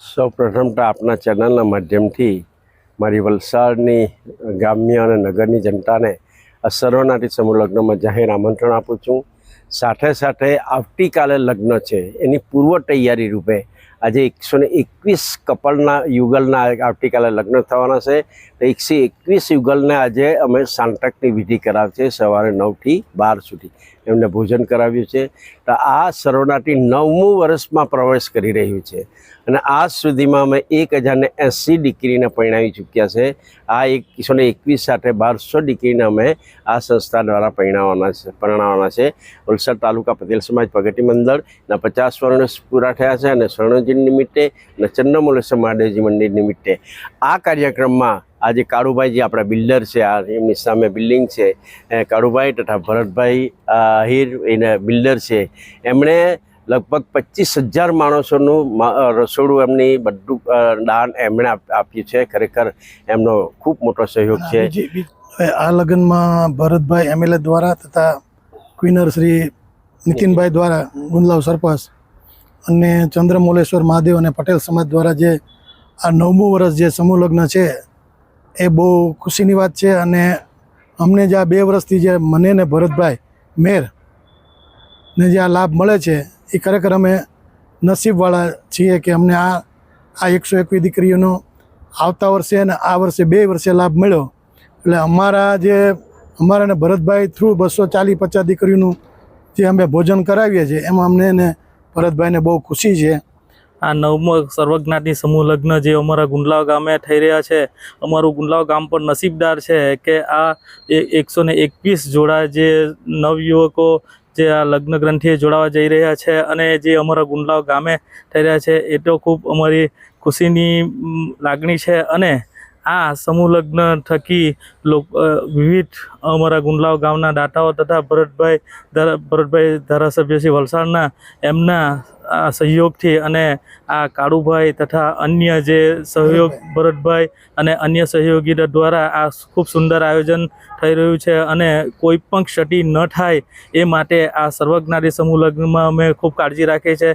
સૌ પ્રથમ તો આપના ચેનલના માધ્યમથી મારી વલસાડની ગ્રામ્ય અને નગરની જનતાને આ સર્વનાટી સમૂહ લગ્નમાં જાહેર આમંત્રણ આપું છું. સાથે સાથે આવતીકાલે લગ્ન છે. એની પૂર્વ તૈયારી રૂપે આજે એકસો ને એકવીસ કપલના યુગલના આવતીકાલે લગ્ન થવાના છે. તો એકસો એકવીસ યુગલને આજે અમે સાંટકની વિધિ કરાવશે સવારે નવથી બાર સુધી. એમને ભોજન કરાવ્યું છે. તો આ સરોનાટી નવમું વર્ષમાં પ્રવેશ કરી રહ્યું છે. અને આજ સુધીમાં અમે એક હજારને એંસી ડિગ્રીને પરણાવી ચૂક્યા છે. આ એકસો ને એકવીસ સાથે બારસો ડિગ્રીને અમે આ સંસ્થા દ્વારા પરણાવવાના છે પરણાવવાના છે. વલસાડ તાલુકા પટેલ સમાજ પ્રગતિ મંડળના પચાસ વર્ણ પૂરા થયા છે અને સ્વર્ણજી નિમિત્તે અને ચંદ્રમૌલેશ્વર મહાદેવજી મંદિર નિમિત્તે આ કાર્યક્રમમાં આજે કાળુભાઈ જે આપણા બિલ્ડર છે આ એમની સામે બિલ્ડિંગ છે કાળુભાઈ તથા ભરતભાઈ અ, આહિર એના બિલ્ડર છે. એમણે લગભગ પચીસ હજાર માણસોનું રસોડું એમની બધું દાન એમણે આપ્યું છે. ખરેખર એમનો ખૂબ મોટો સહયોગ છે. આ લગ્નમાં ભરતભાઈ એમએલએ દ્વારા તથા ક્વિનર શ્રી નીતિનભાઈ દ્વારા ગુંદલાવ સરપંચ અને ચંદ્રમોલેશ્વર મહાદેવ અને પટેલ સમાજ દ્વારા જે આ નવમું વર્ષ જે સમૂહ લગ્ન છે એ બહુ ખુશીની વાત છે અને અમને જે આ બે વર્ષથી જે મને ને ભરતભાઈ મેર ને જે આ લાભ મળે છે, એ ખરેખર અમે નસીબવાળા છીએ કે અમને આ આ એકસો એકવી દીકરીઓનો આવતા વર્ષે અને આ વર્ષે બે વર્ષે લાભ મળ્યો. એટલે અમારા જે, અમારા ને ભરતભાઈ થ્રુ બસો ચાલીસ પચાસ દીકરીઓનું જે અમે ભોજન કરાવીએ છીએ, એમાં અમને ને ભરતભાઈને બહુ ખુશી છે. આ નવમો સર્વજ્ઞાતિ સમૂહ લગ્ન જે અમારા ગુંડલાવ ગામે થઈ રહ્યા છે, અમારું ગુંડલાવ ગામ પણ નસીબદાર છે કે આ એકસો ને એકવીસ જોડા જે નવયુવકો જે આ લગ્ન ગ્રંથિએ જોડાવા જઈ રહ્યા છે અને જે અમારા ગુંડલાવ ગામે થઈ રહ્યા છે, એ તો ખૂબ અમારી ખુશીની લાગણી છે અને આ સમૂહ લગ્ન થકી વિવિધ અમારા ગુંડલાવ ગામના દાતાઓ તથા ભરતભાઈ ભરતભાઈ ધારાસભ્ય શ્રી વલસાડના એમના સહયોગથી અને આ કાળુભાઈ તથા અન્ય જે સહયોગ ભરતભાઈ. અને અન્ય સહયોગી દ્વારા આ ખૂબ સુંદર આયોજન થઈ રહ્યું છે અને કોઈ પણ ક્ષતિ ન થાય એ માટે આ સર્વજ્ઞાની સમૂહ લગ્નમાં અમે ખૂબ કાળજી રાખીએ છીએ.